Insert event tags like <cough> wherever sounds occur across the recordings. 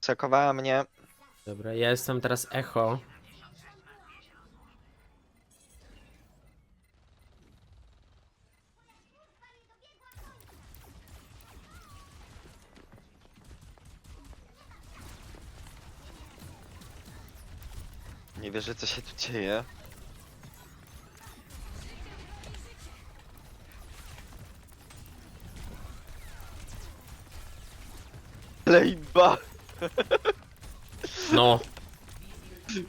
Sekowała mnie. Dobra, ja jestem teraz echo. Nie wierzę, co się tu dzieje. Lejba! No,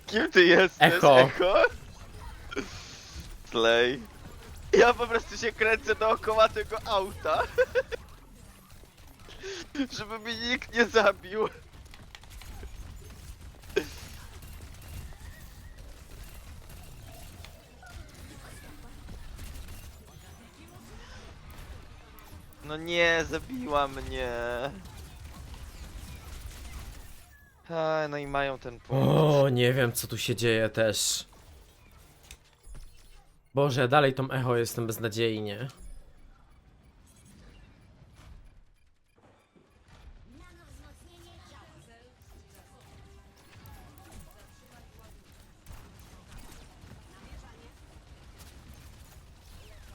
Kim ty jesteś? Echo. Echo? Slay. Ja po prostu się kręcę dookoła tego auta. <laughs> Żeby mnie nikt nie zabił. No nie, zabiła mnie. A, no i mają ten punkt. o, nie wiem co tu się dzieje też. Boże, dalej tą echo jestem beznadziejnie.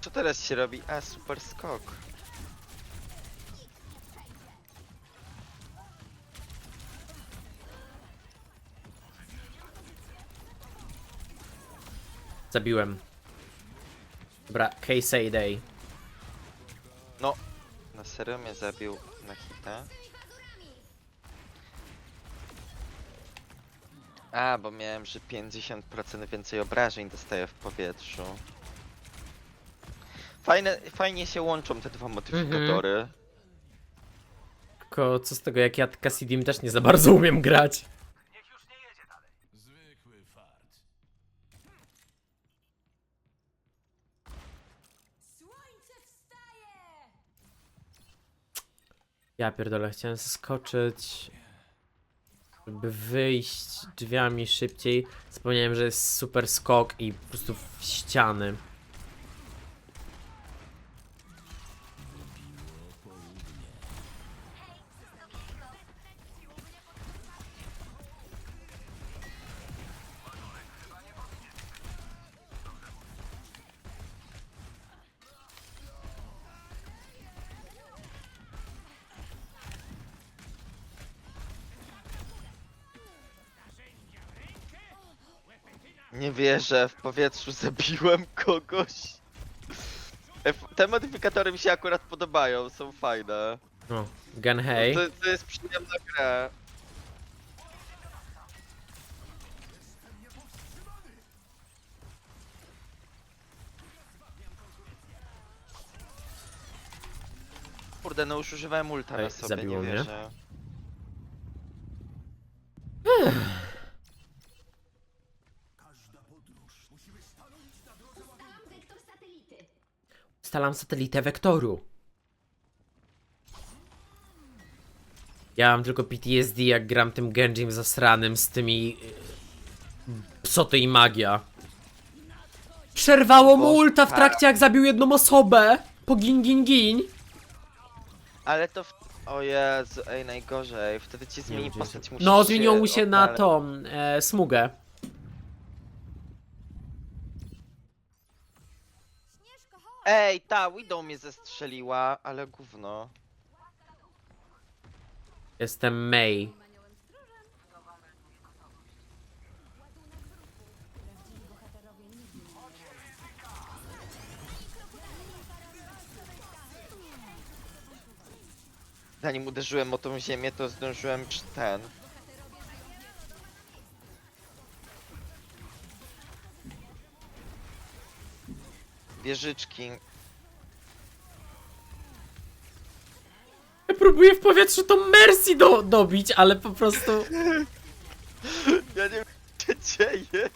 Co teraz się robi? A, super skok. Zabiłem. Dobra, Casey Day. No, na serio mnie zabił na hita. A, bo miałem, że 50% więcej obrażeń dostaję w powietrzu. Fajne, fajnie się łączą te dwa modyfikatory. Tylko co z tego, jak ja Cassidim też nie za bardzo umiem grać. Ja pierdolę, chciałem skoczyć, żeby wyjść drzwiami szybciej. Zapomniałem, że jest super skok i po prostu w ściany. Nie wierzę, w powietrzu zabiłem kogoś. F- Te modyfikatory mi się akurat podobają, są fajne. O, Gun Hey. To, to jest przyjemna gra. Kurde, no już używałem ulta Ej, na sobie, zabiło nie mnie. wierzę. Stalam satelitę wektoru. Ja mam tylko PTSD jak gram tym Genjim zasranym z tymi... y, Psoty i magia. Przerwało mu ulta w trakcie jak zabił jedną osobę. Po gin gin gin. Ale to w... O Jezu, ej, najgorzej. Wtedy ci zmieni gdzie postać. musisz No, zmieniło mu się na oddalać. tą e, smugę. Ej, ta Widow mnie zestrzeliła, ale gówno. Jestem May. Zanim uderzyłem o tą ziemię, to zdążyłem przy ten. Wieżyczki. Próbuję w powietrzu tą Mercy do, dobić, ale po prostu... Ja nie wiem, co się dzieje.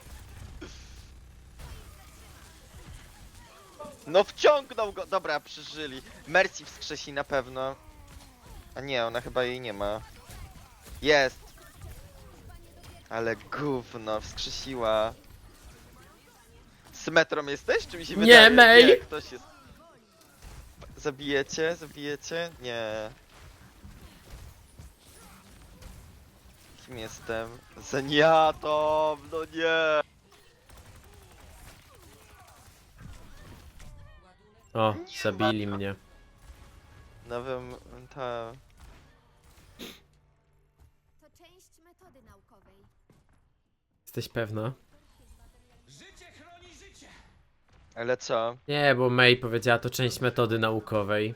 No wciągnął go. Dobra, przeżyli. Mercy wskrzesi na pewno. A nie, ona chyba jej nie ma. Jest. Ale gówno, wskrzesiła. Z metrą jesteś? Czy mi się Nie, wydaje? May. Ktoś jest. Zabijecie? Zabijecie? Nie. Kim jestem? Zeniatą, no nie! O, zabili mnie. Nowym, ta... To część metody naukowej. Jesteś pewna? Ale co? Nie, bo May powiedziała to część metody naukowej.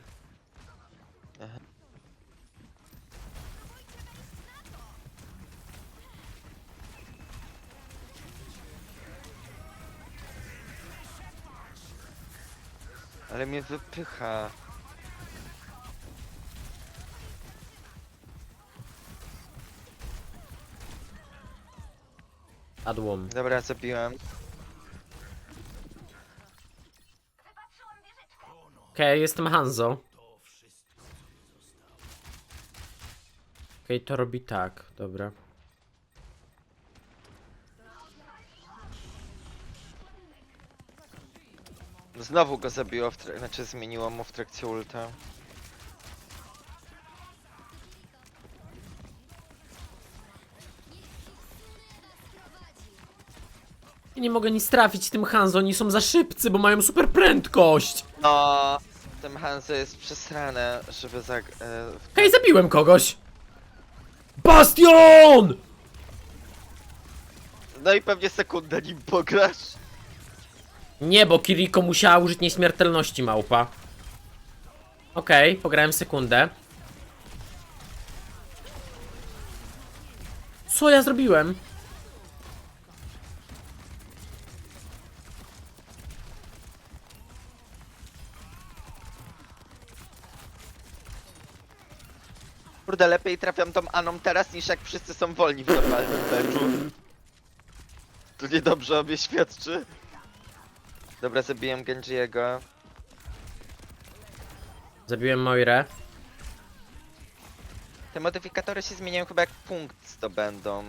Ale mnie wypycha. Adłom. Dobra, zabiłem. Okej, jestem Hanzo. Okej, to robi tak, dobra. Znowu go zabiło, w znaczy zmieniło mu w trakcie ulta. Ja nie mogę nic trafić tym Hanzo, oni są za szybcy, bo mają super prędkość! No, tym Hanzo jest przesrane, żeby zag... E, Hej, zabiłem kogoś! Bastion! no i pewnie sekundę nim pograsz. Nie, bo Kiriko musiała użyć nieśmiertelności, małpa. Okej, pograłem sekundę. Co ja zrobiłem? Kurde, lepiej trafiam tą Aną teraz niż jak wszyscy są wolni w normalnym meczu. To niedobrze o mnie świadczy. Dobra, zabiłem Genjiego. Zabiłem Moirę. Te modyfikatory się zmieniają chyba jak punkt zdobędą.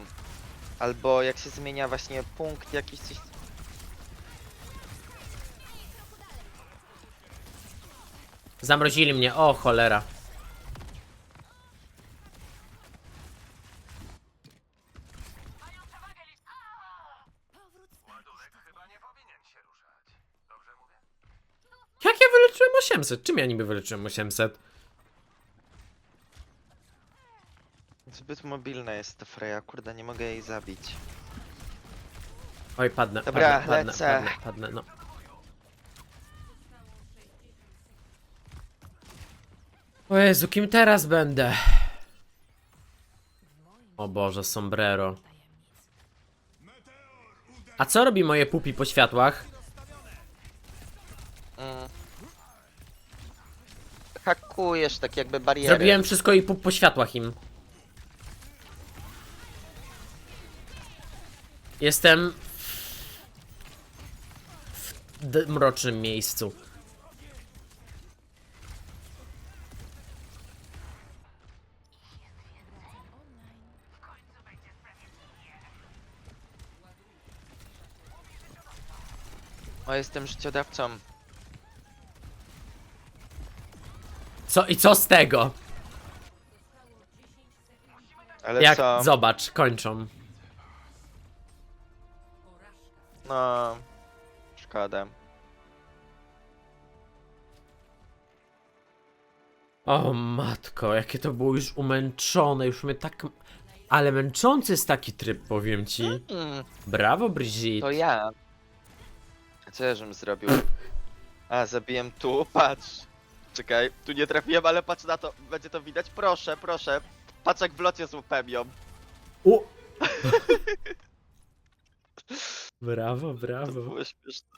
Albo jak się zmienia właśnie punkt jakiś coś... Zamrozili mnie, o cholera. Jak ja wyleczyłem 800? Czym ja niby wyleczyłem 800? Zbyt mobilna jest ta Freya, kurde, nie mogę jej zabić. Oj, padnę, Dobra, padnę, padnę, lecę. padnę, padnę, no. O Jezu, kim teraz będę? O Boże, sombrero. A co robi moje pupi po światłach? Mm. Hakujesz tak jakby bariery. Zrobiłem wszystko i pup po światłach im. Jestem w mrocznym miejscu. O, jestem życiodawcą. Co i co z tego? Ale Jak co? zobacz, kończą. No... Szkoda. O matko, jakie to było już umęczone, już mnie tak... Ale męczący jest taki tryb, powiem ci. Mm, Brawo, Brigitte. to ja. Co ja żem zrobił? A, zabiłem tu, patrz. Czekaj, tu nie trafiłem, ale patrz na to, będzie to widać. Proszę, proszę. Patrz jak w locie złupem ją. U! <laughs> brawo, To brawo. było śmieszne.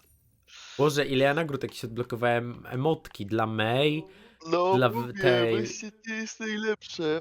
Boże, ile ja nagród jakiś odblokowałem emotki dla May. No, Dla w- mówię, tej- właśnie jest najlepsze.